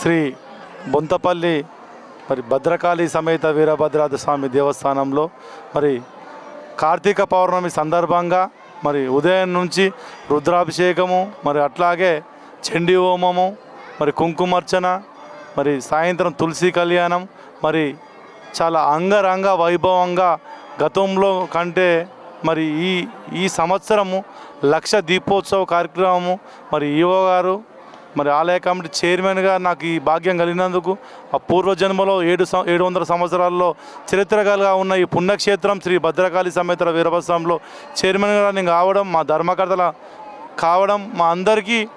శ్రీ బొంతపల్లి మరి భద్రకాళి సమేత వీరభద్రాద స్వామి దేవస్థానంలో మరి కార్తీక పౌర్ణమి సందర్భంగా మరి ఉదయం నుంచి రుద్రాభిషేకము మరి అట్లాగే చండీ హోమము మరి కుంకుమర్చన మరి సాయంత్రం తులసి కళ్యాణం మరి చాలా అంగరంగ వైభవంగా గతంలో కంటే మరి ఈ ఈ సంవత్సరము లక్ష దీపోత్సవ కార్యక్రమము మరి ఈవో గారు మరి ఆలయ కమిటీ చైర్మన్గా నాకు ఈ భాగ్యం కలిగినందుకు ఆ పూర్వజన్మలో ఏడు ఏడు వందల సంవత్సరాల్లో చరిత్రగా ఉన్న ఈ పుణ్యక్షేత్రం శ్రీ భద్రకాళి సమేత వీరభస్వామిలో చైర్మన్గా నేను కావడం మా ధర్మకర్తల కావడం మా అందరికీ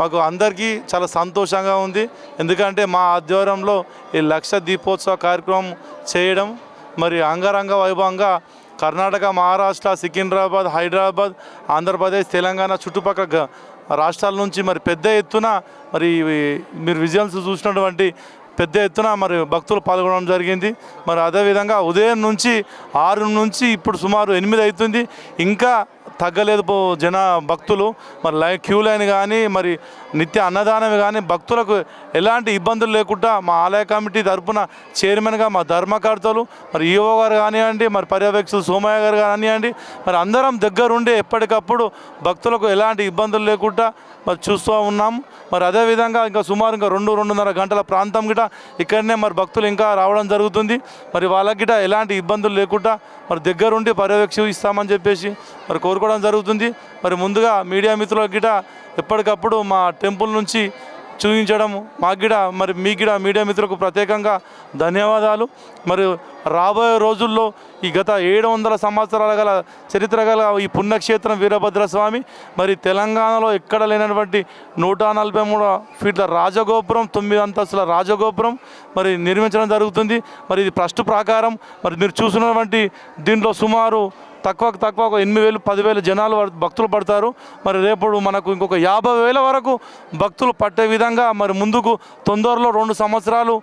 మాకు అందరికీ చాలా సంతోషంగా ఉంది. ఎందుకంటే మా ఆధ్వర్యంలో ఈ లక్ష దీపోత్సవ కార్యక్రమం చేయడం మరి అంగరంగ వైభవంగా కర్ణాటక మహారాష్ట్ర సికింద్రాబాద్ హైదరాబాద్ ఆంధ్రప్రదేశ్ తెలంగాణ చుట్టుపక్కల రాష్ట్రాల నుంచి మరి పెద్ద ఎత్తున మరి ఇవి- మీరు విజువల్స్ చూసినటువంటి పెద్ద ఎత్తున మరి భక్తులు పాల్గొనడం జరిగింది. మరి అదేవిధంగా ఉదయం నుంచి ఆరు నుంచి ఇప్పుడు సుమారు ఎనిమిది అవుతుంది. ఇంకా తగ్గలేదు పో జన భక్తులు. మరి లై క్యూ లైన్ కానీ మరి నిత్య అన్నదానం కానీ భక్తులకు ఎలాంటి ఇబ్బందులు లేకుండా మా ఆలయ కమిటీ తరపున చైర్మన్గా మా ధర్మకర్తలు మరి ఈఓ గారు కానివ్వండి మరి పర్యవేక్షకులు సోమయ్య గారు కానివ్వండి మరి అందరం దగ్గరుండి ఎప్పటికప్పుడు భక్తులకు ఎలాంటి ఇబ్బందులు లేకుండా మరి చూస్తూ ఉన్నాం. మరి అదేవిధంగా ఇంకా సుమారు ఇంకా రెండు రెండున్నర గంటల ప్రాంతం గిట ఇక్కడనే మరి భక్తులు ఇంకా రావడం జరుగుతుంది. మరి వాళ్ళకి గిట ఎలాంటి ఇబ్బందులు లేకుండా మరి దగ్గరుండి పర్యవేక్షిస్తామని చెప్పేసి మరి కోరుకుంటున్నాం. చేసుకోవడం జరుగుతుంది. మరి ముందుగా మీడియా మిత్రులకు గిట ఎప్పటికప్పుడు మా టెంపుల్ నుంచి చూపించడం మాకు గిడ మరి మీ గిడ మీడియా మిత్రులకు ప్రత్యేకంగా ధన్యవాదాలు. మరి రాబోయే రోజుల్లో ఈ గత ఏడు వందల సంవత్సరాల గల చరిత్ర గల ఈ పుణ్యక్షేత్రం వీరభద్ర స్వామి మరి తెలంగాణలో ఎక్కడ లేనటువంటి నూట నలభై మూడు ఫీట్ల రాజగోపురం తొమ్మిది అంతస్తుల రాజగోపురం మరి నిర్మించడం జరుగుతుంది. మరి ఇది ప్రస్ట్ ప్రకారం మరి మీరు చూసినటువంటి దీంట్లో సుమారు తక్కువ తక్కువ ఒక ఎనిమిది వేలు పదివేలు జనాలు భక్తులు పడతారు. మరి రేపు మనకు ఇంకొక యాభై వేల వరకు భక్తులు పట్టే విధంగా మరి ముందుకు తొందరలో రెండు సంవత్సరాలు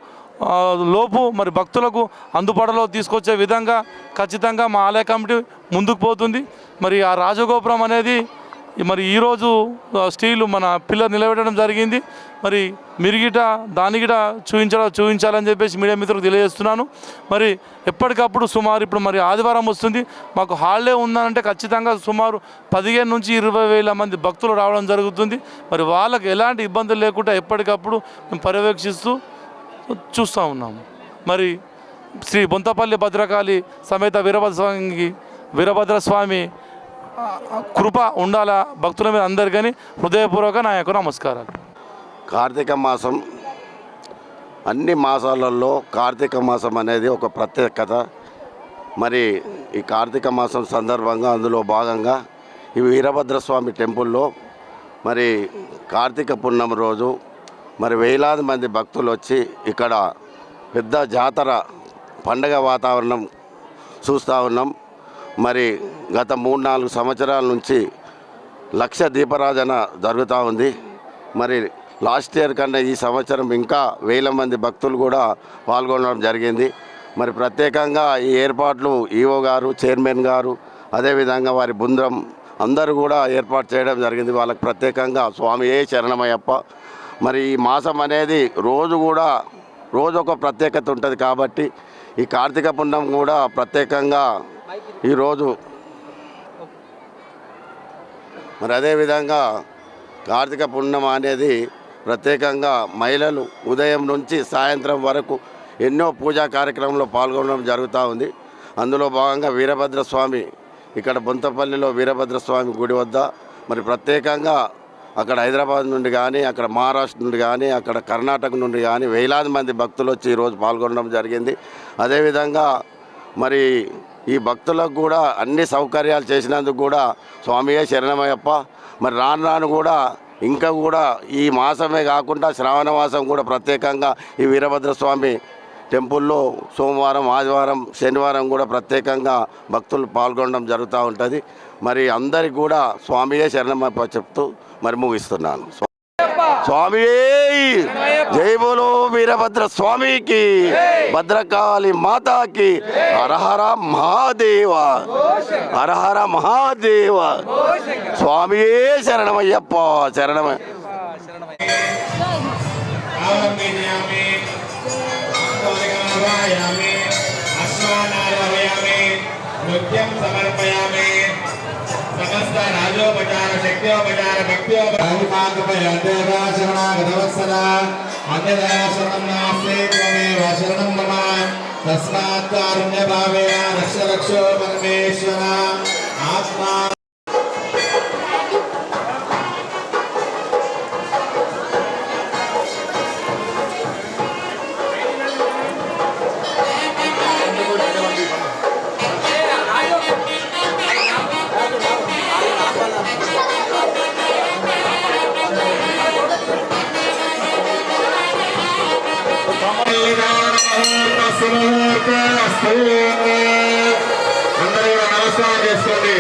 లోపు మరి భక్తులకు అందుబాటులో తీసుకొచ్చే విధంగా ఖచ్చితంగా మా ఆలయ కమిటీ ముందుకు పోతుంది. మరి ఆ రాజగోపురం అనేది మరి ఈరోజు స్టీలు మన పిల్లర్ నిలబెట్టడం జరిగింది. మరి మిరిగిట దానిగిట చూపించడం చూపించాలని చెప్పేసి మీడియా మిత్రులకు తెలియజేస్తున్నాను. మరి ఎప్పటికప్పుడు సుమారు ఇప్పుడు మరి ఆదివారం వస్తుంది. మాకు హాలిడే ఉందంటే ఖచ్చితంగా సుమారు పదిహేను నుంచి ఇరవై వేల మంది భక్తులు రావడం జరుగుతుంది. మరి వాళ్ళకి ఎలాంటి ఇబ్బందులు లేకుండా ఎప్పటికప్పుడు మేము పర్యవేక్షిస్తూ చూస్తూ ఉన్నాము. మరి శ్రీ బొంతపల్లి భద్రకాళి సమేత వీరభద్ర స్వామికి వీరభద్ర స్వామి కృప ఉండాలా భక్తుల మీద అందరికని హృదయపూర్వక నా యొక్క నమస్కారాలు. కార్తీక మాసం అన్ని మాసాలలో కార్తీక మాసం అనేది ఒక ప్రత్యేకత. మరి ఈ కార్తీక మాసం సందర్భంగా అందులో భాగంగా ఈ వీరభద్రస్వామి టెంపుల్లో మరి కార్తీక పున్నమి రోజు మరి వేలాది మంది భక్తులు వచ్చి ఇక్కడ పెద్ద జాతర పండగ వాతావరణం చూస్తూ ఉన్నాం. మరి గత మూడు నాలుగు సంవత్సరాల నుంచి లక్ష దీపరాజన జరుగుతూ ఉంది. మరి లాస్ట్ ఇయర్ కన్నా ఈ సంవత్సరం ఇంకా వేల మంది భక్తులు కూడా పాల్గొనడం జరిగింది. మరి ప్రత్యేకంగా ఈ ఏర్పాట్లు ఈఓ గారు చైర్మన్ గారు అదేవిధంగా వారి బృందం అందరూ కూడా ఏర్పాటు చేయడం జరిగింది. వాళ్ళకి ప్రత్యేకంగా స్వామి ఏ శరణమయ్యప్ప. మరి ఈ మాసం అనేది రోజు కూడా రోజు ఒక ప్రత్యేకత ఉంటుంది కాబట్టి ఈ కార్తీక పుణ్యం కూడా ప్రత్యేకంగా ఈరోజు మరి అదేవిధంగా కార్తీక పుణ్యం అనేది ప్రత్యేకంగా మహిళలు ఉదయం నుంచి సాయంత్రం వరకు ఎన్నో పూజా కార్యక్రమంలో పాల్గొనడం జరుగుతూ ఉంది. అందులో భాగంగా వీరభద్ర స్వామి ఇక్కడ బొంతపల్లిలో వీరభద్ర స్వామి గుడి వద్ద మరి ప్రత్యేకంగా అక్కడ హైదరాబాద్ నుండి కానీ అక్కడ మహారాష్ట్ర నుండి కానీ అక్కడ కర్ణాటక నుండి కానీ వేలాది మంది భక్తులు వచ్చి ఈరోజు పాల్గొనడం జరిగింది. అదేవిధంగా మరి ఈ భక్తులకు కూడా అన్ని సౌకర్యాలు చేసినందుకు కూడా స్వామియే శరణమయ్యప్ప. మరి రాను రాను కూడా ఇంకా కూడా ఈ మాసమే కాకుండా శ్రావణ మాసం కూడా ప్రత్యేకంగా ఈ వీరభద్ర స్వామి టెంపుల్లో సోమవారం ఆదివారం శనివారం కూడా ప్రత్యేకంగా భక్తులు పాల్గొనడం జరుగుతూ ఉంటుంది. మరి అందరికి కూడా స్వామియే శరణమయ్యప్ప చెప్తూ మరి ముగిస్తున్నాను. స్వామి జై బోలో వీరభద్ర స్వామికి భద్రకాళి మాతాకి హరహర మహాదేవ హరహర మహాదేవ. స్వామియే శరణమయ్యప్ప శరణమయ్య నృత్యం సమర్పయామి సమస్త రాజోపచార శక్త్యోపచార భక్త్యోపచార శరణాగతవత్సల అన్యదర్శనం నాస్తి త్వమేవ శరణం మమ. తస్మాత్ కారుణ్య రక్ష రక్షో పరమేశ్వర. ఆత్మా అందరూ నమస్కారం చేసుకోండి.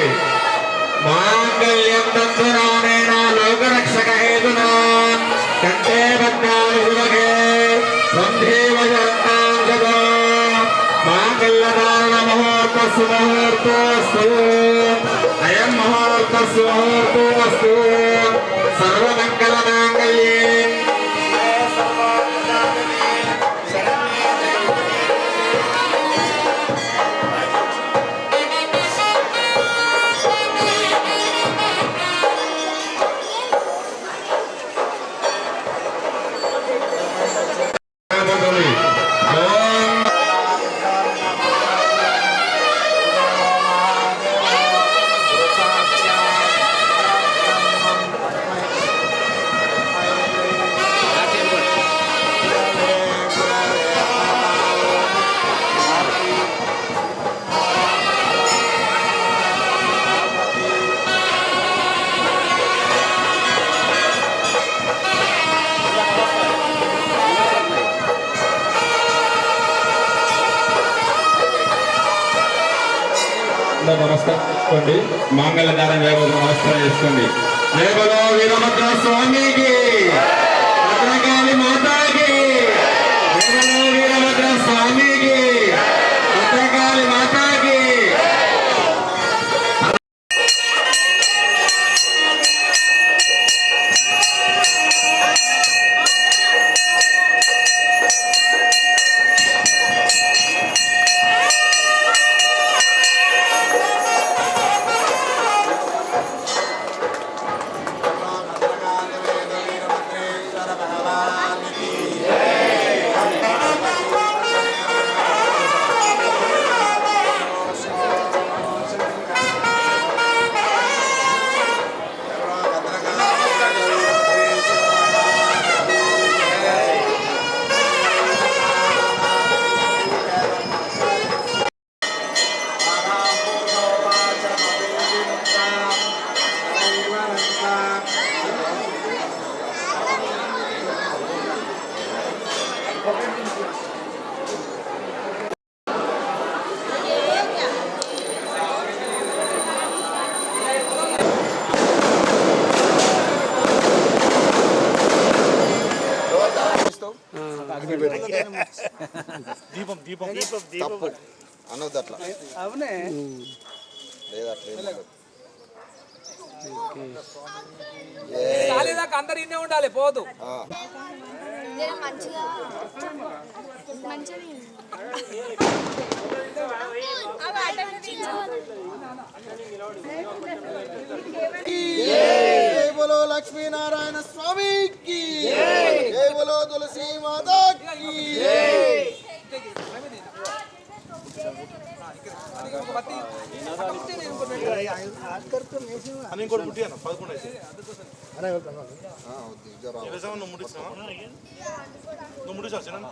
మాంగళ్యం తంతురాణేన లోకరక్షక హేతునా. కంటే భద్రాలు శుభగే సంధేవ శరణాం సదా మాంగళ్యధారణ ముహూర్త అయం ముహూర్త సర్వమంగళ మాంగళ్యే చేసుకోండి మంగళదారం వేయబోదు నమస్కారం చేసుకోండి జయబలో వీరభద్ర స్వామికి దీపం దీపం. తప్పు. అనొద్దు అట్లా. అవునే? లేదు అట్లా. కాలేదాకా అందరు ఇన్నే ఉండాలి పోదు. మంచిగా జై బోలో లక్ష్మీనారాయణ స్వామికి. జై. బోలో తులసి మాతాకి. అని ఇంకోటి ముట్టి అన్న పదకొండు అయితే. నువ్వు ముట్టించినావా నువ్వు చిన్న?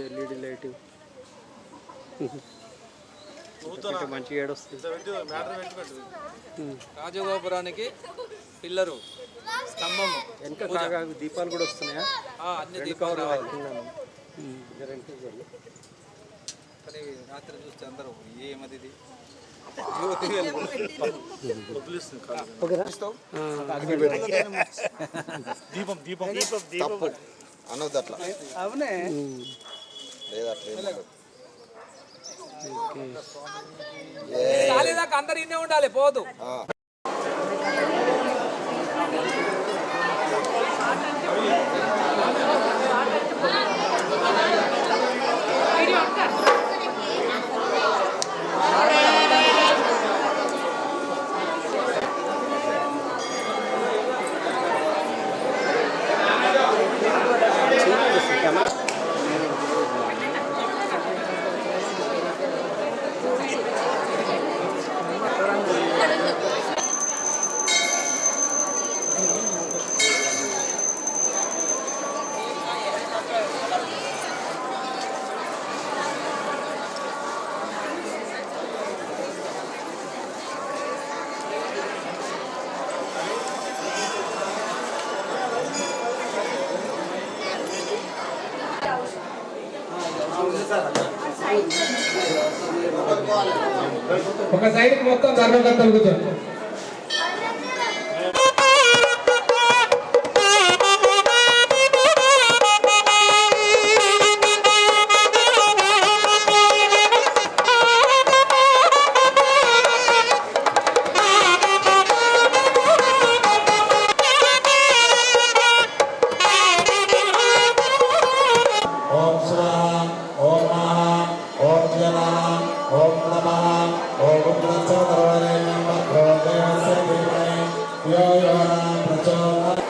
LED light. రాజగోపురానికి పిల్లరు స్తంభము వెనక కాగా దీపాలు కూడా వస్తున్నాయా? ఆ, అన్ని దీపాలు రాత్రి చూస్తే అందరూ ఏమది ఇది? దీపం దీపం అనొద్దు అట్లా అవునే. లేదు అట్లా. కాలేదాకా అందరు ఇన్నే ఉండాలి పోదు. ఒక సైడ్ మొత్తం ధర్మకర్తలు కూర్చోండి प्रचोदयात्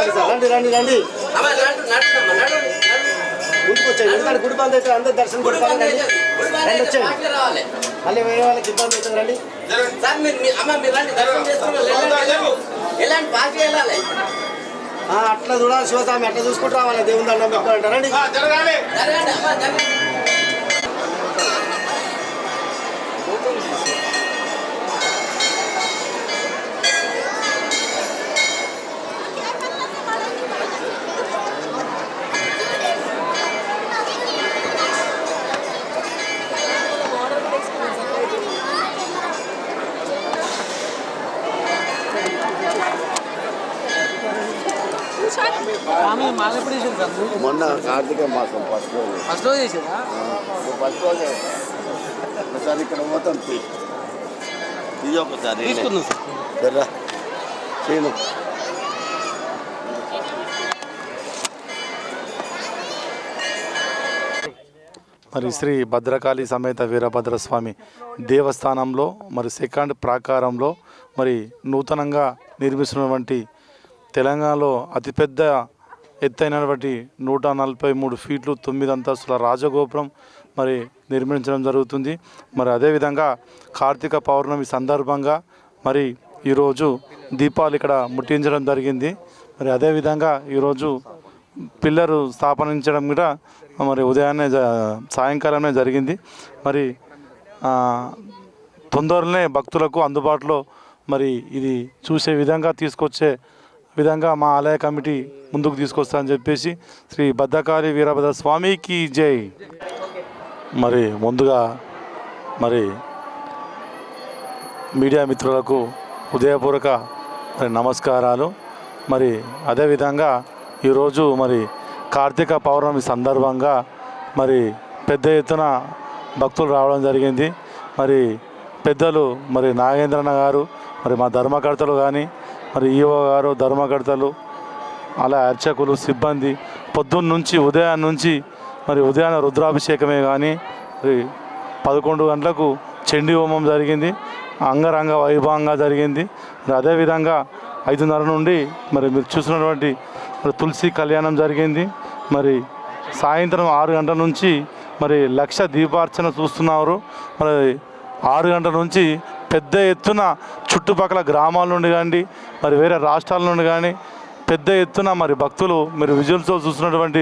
రండి రండి రండి ఎందుకంటే గుడి బంద్ అయితే అందరు దర్శనం గుడి బంద్ రండి. రండి వచ్చేయండి. మళ్ళీ వేరే వాళ్ళకి ఇబ్బంది అవుతుంది రండి. అట్లా చూడాలి శివస్వామి అట్లా చూసుకుంటూ రావాలి. దేవుని దండం పెట్టుకోవాలంట మొన్న కార్తీక మాసం ఫస్ట్ రోజు. ఫస్ట్ రోజు చేసేదా? ఫస్ట్ రోజే. ఒకసారి ఇక్కడ పోతాం తీ. ఇది ఒకసారి. తీసుకుందాం సరే. చేయను మరి శ్రీ భద్రకాళి సమేత వీరభద్ర స్వామి దేవస్థానంలో మరి సెకండ్ ప్రాకారంలో మరి నూతనంగా నిర్మిస్తున్నటువంటి తెలంగాణలో అతిపెద్ద ఎత్తైనటువంటి నూట నలభై మూడు ఫీట్లు తొమ్మిది అంతస్తుల రాజగోపురం మరి నిర్మించడం జరుగుతుంది. మరి అదేవిధంగా కార్తీక పౌర్ణమి సందర్భంగా మరి ఈరోజు దీపాలు ఇక్కడ ముట్టించడం జరిగింది. మరి అదేవిధంగా ఈరోజు పిల్లరు స్థాపనించడం కూడా మరి ఉదయాన్నే జ- సాయంకాలమే జరిగింది. మరి తొందరనే తొందరలోనే భక్తులకు అందుబాటులో మరి ఇది చూసే విధంగా తీసుకొచ్చే విధంగా మా ఆలయ కమిటీ ముందుకు తీసుకొస్తా అని చెప్పేసి శ్రీ భద్రకాళి వీరభద్ర స్వామికి జై. మరి ముందుగా మరి మీడియా మిత్రులకు హృదయపూర్వక మరి నమస్కారాలు. మరి అదేవిధంగా ఈరోజు మరి కార్తీక పౌర్ణమి సందర్భంగా మరి పెద్ద ఎత్తున భక్తులు రావడం జరిగింది. మరి పెద్దలు మరి నాగేంద్రన్న గారు మరి మా ధర్మకర్తలు కానీ మరి ఈవో గారు ధర్మకర్తలు అలా అర్చకులు సిబ్బంది పొద్దున్న నుంచి ఉదయం నుంచి మరి ఉదయాన రుద్రాభిషేకమే కానీ మరి పదకొండు గంటలకు చండీ హోమం జరిగింది అంగరంగ వైభవంగా జరిగింది. మరి అదేవిధంగా ఐదున్నర నుండి మరి మీరు చూసినటువంటి మరి తులసి కళ్యాణం జరిగింది. మరి సాయంత్రం ఆరు గంటల నుంచి మరి లక్ష దీపార్చన చూస్తున్నారు. మరి ఆరు గంటల నుంచి పెద్ద ఎత్తున చుట్టుపక్కల గ్రామాల నుండి కానీ మరి వేరే రాష్ట్రాల నుండి కానీ పెద్ద ఎత్తున మరి భక్తులు మీరు విజువల్స్లో చూసినటువంటి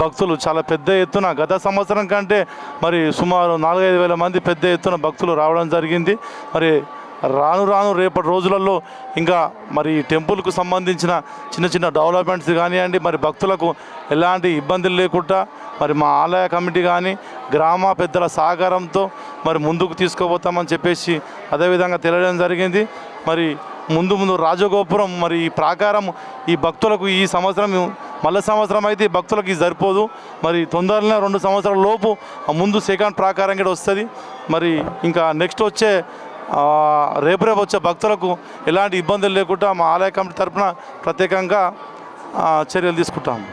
భక్తులు చాలా పెద్ద ఎత్తున గత సంవత్సరం కంటే మరి సుమారు నాలుగైదు వేల మంది పెద్ద ఎత్తున భక్తులు రావడం జరిగింది. మరి రాను రాను రేపటి రోజులలో ఇంకా మరి టెంపుల్కు సంబంధించిన చిన్న చిన్న డెవలప్మెంట్స్ కానివ్వండి మరి భక్తులకు ఎలాంటి ఇబ్బందులు లేకుండా మరి మా ఆలయ కమిటీ కానీ గ్రామ పెద్దల సహకారంతో మరి ముందుకు తీసుకుపోతామని చెప్పేసి అదేవిధంగా తెలియడం జరిగింది. మరి ముందు ముందు రాజగోపురం మరి ఈ ప్రాకారం ఈ భక్తులకు ఈ సంవత్సరం మళ్ళీ సంవత్సరం అయితే ఈ భక్తులకు ఇది సరిపోదు. మరి తొందరలో రెండు సంవత్సరాల లోపు ఆ ముందు సెకండ్ ప్రాకారం కూడా వస్తుంది. మరి ఇంకా నెక్స్ట్ వచ్చే రేపు రేపు వచ్చే భక్తులకు ఎలాంటి ఇబ్బందులు లేకుండా మా ఆలయ కమిటీ తరపున ప్రత్యేకంగా చర్యలు తీసుకుంటాము.